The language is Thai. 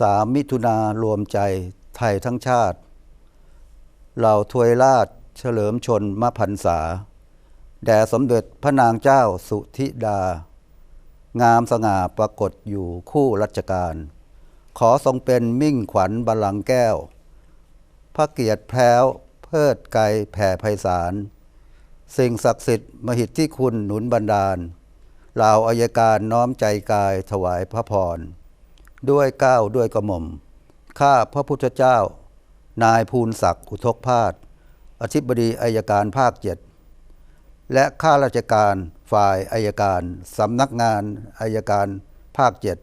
สามมิถุนารวมใจไทยทั้งชาติ เหล่าทวยราชเฉลิมชนมพันษา แด่สมเด็จพระนางเจ้าสุธิดา งามสง่าปรากฏอยู่คู่รัชกาลขอทรงเป็นมิ่งขวัญบาลังแก้ว พระเกียรติแพ้ว เพิดไกรแผ่ไพศาล สิ่งศักดิ์สิทธิ์มหิทธิคุณหนุนบันดาลเหล่าอายการน้อมใจกายถวายพระพร ด้วยก้าวด้วยกระหม่อม ข้าพระพุทธเจ้า นายภูนศักดิ์อุทกพาศอธิบดีอายการภาคเจ็ดและข้าราชการฝ่ายอายการสำนักงานอายการภาคเจ็ด